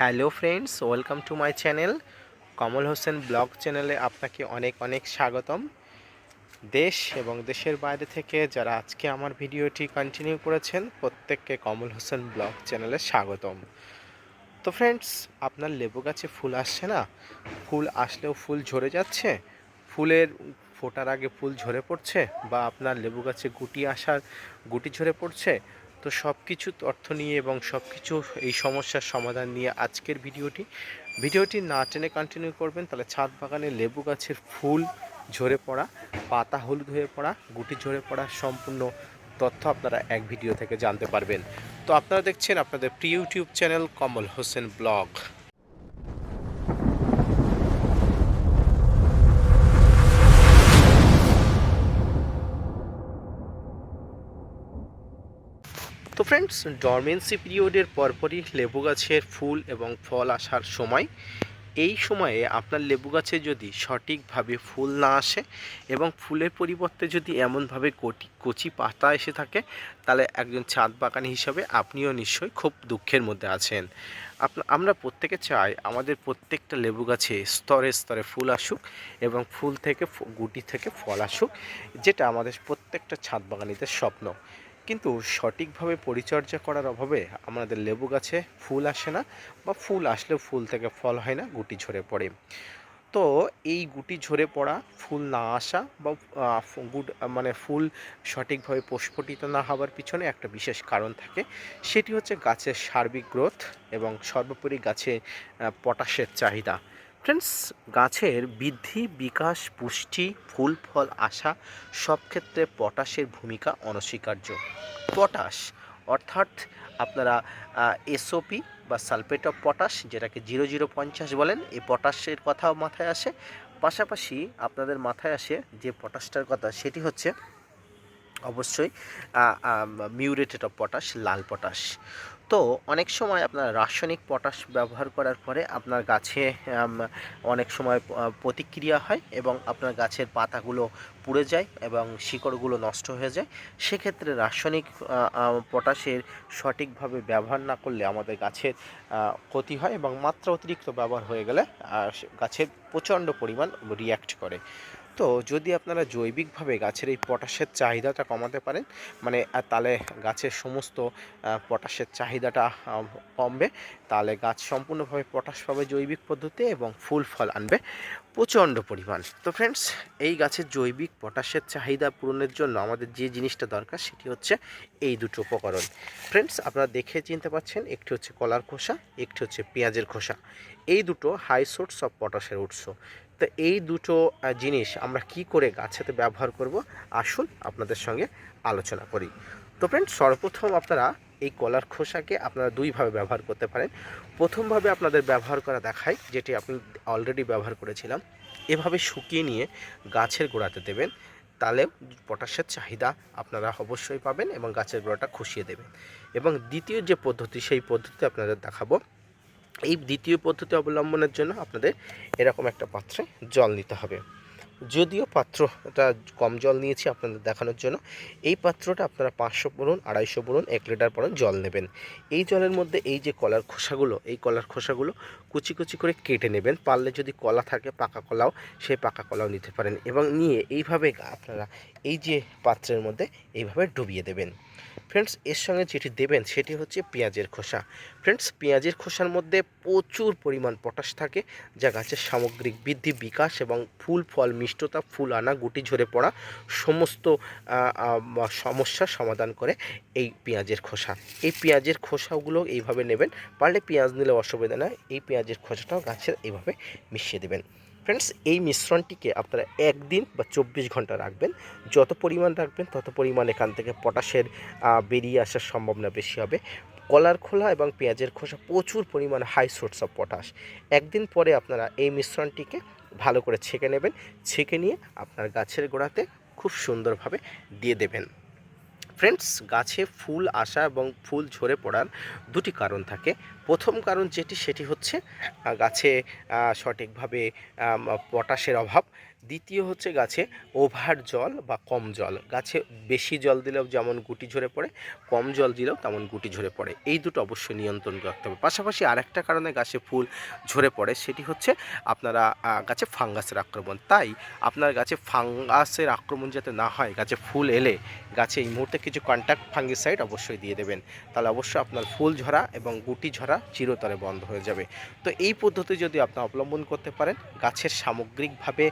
Hello friends, welcome to my channel. Kamal Hossain blog চ্যানেলে আপনাকে অনেক অনেক স্বাগতম। দেশ এবং দেশের বাইরে থেকে যারা আজকে আমার ভিডিওটি কন্টিনিউ করেছেন, প্রত্যেককে কমল হোসেন ব্লগ চ্যানেলে স্বাগতম। তো ফ্রেন্ডস, আপনার লেবু গাছে ফুল আসছে না? ফুল আসলেও ফুল ঝরে যাচ্ছে? ফুলের ফোটার আগে ফুল ঝরে পড়ছে? বা আপনার লেবু গাছে গুটি আসার, গুটি ঝরে পড়ছে? তো সব কিছু অর্থ নিয়ে এবং সব কিছু এই সমস্যার সমাধান নিয়ে আজকের ভিডিওটি। ভিডিওটি না টেনে কন্টিনিউ করবেন, তাহলে ছাদ বাগানে লেবু গাছের ফুল ঝরে পড়া, পাতা হলুদ হয়ে পড়া, গুটি ঝরে পড়া সম্পূর্ণ তথ্য আপনারা এক ভিডিও থেকে জানতে পারবেন। তো আপনারা দেখছেন আপনাদের প্রিয় YouTube channel Kamal Hossain blog. Friends dormancy পিরিয়ডের পরপরই লেবু গাছের ফুল এবং ফল আসার সময়। এই সময়ে আপনার লেবু গাছে যদি সঠিকভাবে ফুল না আসে এবং ফুলের পরিবর্তে যদি এমনভাবে কটি কচি পাতা এসে থাকে, তাহলে একজন ছাদ বাগানি হিসাবে আপনিও নিশ্চয়ই খুব দুঃখের মধ্যে আছেন। আমরা প্রত্যেকে চাই আমাদের প্রত্যেকটা লেবু গাছে স্তরে স্তরে ফুল আসুক এবং ফুল থেকে গুটি থেকে ফল আসুক, যেটা আমাদের প্রত্যেকটা ছাদ বাগানিদের স্বপ্ন। কিন্তু সঠিকভাবে পরিচর্যা করার অভাবে আমাদের লেবু গাছে ফুল আসে না বা ফুল আসলেও ফুল থেকে ফল হয় না, গুটি ঝরে পড়ে। তো এই গুটি ঝরে পড়া, ফুল না আসা বা গুড মানে ফুল সঠিকভাবে প্রস্ফুটিত না হওয়ার পিছনে একটা বিশেষ কারণ থাকে। সেটি হচ্ছে গাছের সার্বিক গ্রোথ এবং সর্বোপরি গাছে পটাশের চাহিদা। ফ্রেন্ডস গাছের বৃদ্ধি, বিকাশ, পুষ্টি, ফুল, ফল আসা সব ক্ষেত্রে পটাশের ভূমিকা অনস্বীকার্য। পটাশ অর্থাৎ আপনারা এসওপি বা সালফেট অফ পটাশ যেটাকে জিরো জিরো পঞ্চাশ বলেন, এই পটাশের কথাও মাথায় আসে। পাশাপাশি আপনাদের মাথায় আসে যে পটাশটার কথা, সেটি হচ্ছে অবশ্যই মিউরেটেড অফ পটাশ লাল পটাশ তো অনেক সময় আপনার রাসায়নিক পটাশ ব্যবহার করার পরে আপনার গাছে অনেক সময় প্রতিক্রিয়া হয় এবং আপনার গাছের পাতাগুলো পুড়ে যায় এবং শিকড়গুলো নষ্ট হয়ে যায়। সেক্ষেত্রে রাসায়নিক পটাশের সঠিকভাবে ব্যবহার না করলে আমাদের গাছের ক্ষতি হয় এবং মাত্রা অতিরিক্ত ব্যবহার হয়ে গেলে গাছের প্রচণ্ড পরিমাণ রিয়্যাক্ট করে। তো যদি আপনারা জৈবিকভাবে গাছের এই পটাশের চাহিদাটা কমাতে পারেন মানে তাহলে গাছের সমস্ত পটাশের চাহিদাটা কমবে, তাহলে গাছ সম্পূর্ণভাবে পটাশ পাবে জৈবিক পদ্ধতি এবং ফুল ফল আনবে। প্রচণ্ড পরিমাণ। তো ফ্রেন্ডস এই গাছের জৈবিক পটাশের চাহিদা পূরণের জন্য আমাদের যে জিনিসটা দরকার সেটি হচ্ছে এই দুটো উপকরণ। ফ্রেন্ডস আপনারা দেখে চিনতে পাচ্ছেন একটি হচ্ছে কলার খোসা, একটি হচ্ছে পেঁয়াজের খোসা। এই দুটো হাই সোর্স অফ পটাশের উৎস। তো এই দুটো জিনিস আমরা কি করে গাছেতে ব্যবহার করব? আসুন আপনাদের সঙ্গে আলোচনা করি। তো ফ্রেন্ডস সর্বপ্রথম আপনারা এই কলার খোসাকে আপনারা দুইভাবে ব্যবহার করতে পারেন। প্রথমভাবে আপনাদের ব্যবহার করা দেখায় যেটি আপনি অলরেডি ব্যবহার করেছিলাম। এভাবে শুকিয়ে নিয়ে গাছের গোড়াতে দেবেন। তাহলে পটাশের চাহিদা আপনারা অবশ্যই পাবেন এবং গাছের গোড়াটা খুশিয়ে দেবেন। এবং দ্বিতীয় যে পদ্ধতি, সেই পদ্ধতি আপনাদের দেখাবো। এই দ্বিতীয় পদ্ধতি অবলম্বনের জন্য আপনাদের এরকম একটা পাত্রে জল নিতে হবে। যদিও পাত্রটা কম জল নিয়েছি আপনাদের দেখানোর জন্য, এই পাত্রটা আপনারা পাঁচশো পড়ুন, আড়াইশো পড়ুন, এক লিটার পড়ুন জল নেবেন। এই জলের মধ্যে এই যে কলার খোসাগুলো, এই কলার খোসাগুলো কুচি কুচি করে কেটে নেবেন। পারলে যদি কলা থাকে, পাকা কলাও সেই পাকা কলাও নিতে পারেন এবং নিয়ে এইভাবে আপনারা এই যে পাত্রের মধ্যে এইভাবে ডুবিয়ে দেবেন। ফ্রেন্ডস, এর সঙ্গে যেটি দেবেন সেটি হচ্ছে পেঁয়াজের খোসা। ফ্রেন্ডস, পেঁয়াজের খোসার মধ্যে প্রচুর পরিমাণ পটাশ থাকে, যা গাছের সামগ্রিক বৃদ্ধি, বিকাশ এবং ফুল, ফল, মিষ্টতা, ফুল আনা, গুটি ঝরে পড়া সমস্ত সমস্যার সমাধান করে এই পেঁয়াজের খোসা। এই পেঁয়াজের খোসাগুলো এইভাবে নেবেন। পারলে পেঁয়াজ নিলে অসুবিধা নয় এই পেঁয়াজের খোসাটাও গাছের এইভাবে মিশিয়ে দেবেন। ফ্রেন্ডস এই মিশ্রণটিকে আপনারা একদিন বা চব্বিশ ঘণ্টা রাখবেন। যত পরিমাণ রাখবেন, তত পরিমাণ এখান থেকে পটাশের বেরিয়ে আসার সম্ভাবনা বেশি হবে। কলার খোলা এবং পেঁয়াজের খোসা প্রচুর পরিমাণ হাই সোর্স অফ পটাশ একদিন পরে আপনারা এই মিশ্রণটিকে ভালো করে ছেঁকে নেবেন। ছেঁকে নিয়ে আপনার গাছের গোড়াতে খুব সুন্দরভাবে দিয়ে দেবেন। ফ্রেন্ডস গাছে ফুল আসা এবং ফুল ঝরে পড়ার দুটি কারণ থাকে। প্রথম কারণ যেটি, সেটি হচ্ছে গাছে সঠিকভাবে পটাশের অভাব। দ্বিতীয় হচ্ছে গাছে ওভার জল বা কম জল। গাছে বেশি জল দিলেও যেমন গুটি ঝরে পড়ে, কম জল দিলেও তেমন গুটি ঝরে পড়ে। এই দুটো অবশ্যই নিয়ন্ত্রণ করতে হবে। পাশাপাশি আরেকটা কারণে গাছে ফুল ঝরে পড়ে সেটি হচ্ছে আপনারা গাছে ফাঙ্গাসের আক্রমণ। তাই আপনার গাছে ফাঙ্গাসের আক্রমণ যাতে না হয়, গাছে ফুল এলে গাছে এই মুহূর্তে কিছু কন্ট্যাক্ট ফাঙ্গিসাইড অবশ্যই দিয়ে দেবেন। তাহলে অবশ্যই আপনার ফুল ঝরা এবং গুটি ঝরা চিরতরে বন্ধ হয়ে যাবে। তো এই পদ্ধতি যদি আপনারা অবলম্বন করতে পারেন, গাছের সামগ্রিকভাবে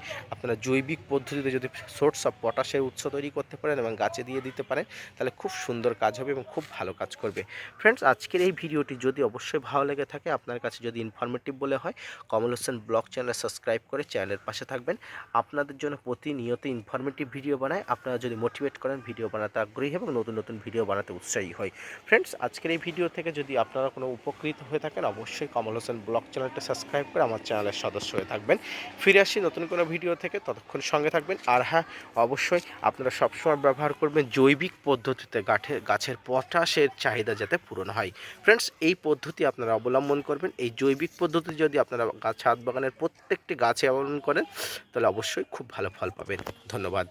আপনারা জৈবিক পদ্ধতিতে যদি সোর্স অফ পটাশের উৎস তৈরি করতে পারেন এবং গাছে দিয়ে দিতে পারেন, তাহলে খুব সুন্দর কাজ হবে এবং খুব ভালো কাজ করবে। ফ্রেন্ডস আজকের এই ভিডিওটি যদি অবশ্যই ভালো লেগে থাকে, আপনার কাছে যদি ইনফরমেটিভ বলে হয়, Kamal Hossain blog channel subscribe করে চ্যানেলের পাশে থাকবেন। আপনাদের জন্য প্রতিনিয়ত ইনফরমেটিভ ভিডিও বানায়। আপনারা যদি মোটিভেট করেন, ভিডিও বানাতে আগ্রহী এবং নতুন নতুন ভিডিও বানাতে উৎসাহী হয়। ফ্রেন্ডস আজকের এই ভিডিও থেকে যদি আপনারা কোনো উপকৃত হয়ে থাকেন, অবশ্যই কমল হোসেন ব্লগ চ্যানেলটা সাবস্ক্রাইব করে আমার চ্যানেলের সদস্য হয়ে থাকবেন। ফিরে আসি নতুন কোনো ভিডিও থেকে, ততক্ষণ সঙ্গে থাকবেন। আর হ্যাঁ অবশ্যই আপনারা সবসময় ব্যবহার করবেন জৈবিক পদ্ধতিতে গাঠে, গাছের পটাশের চাহিদা যাতে পূরণ হয়। ফ্রেন্ডস এই পদ্ধতি আপনারা অবলম্বন করবেন। এই জৈবিক পদ্ধতি যদি আপনারা গাছ, ছাদ বাগানের প্রত্যেকটি গাছে অবলম্বন করেন, তাহলে অবশ্যই খুব ভালো ফল পাবেন। ধন্যবাদ।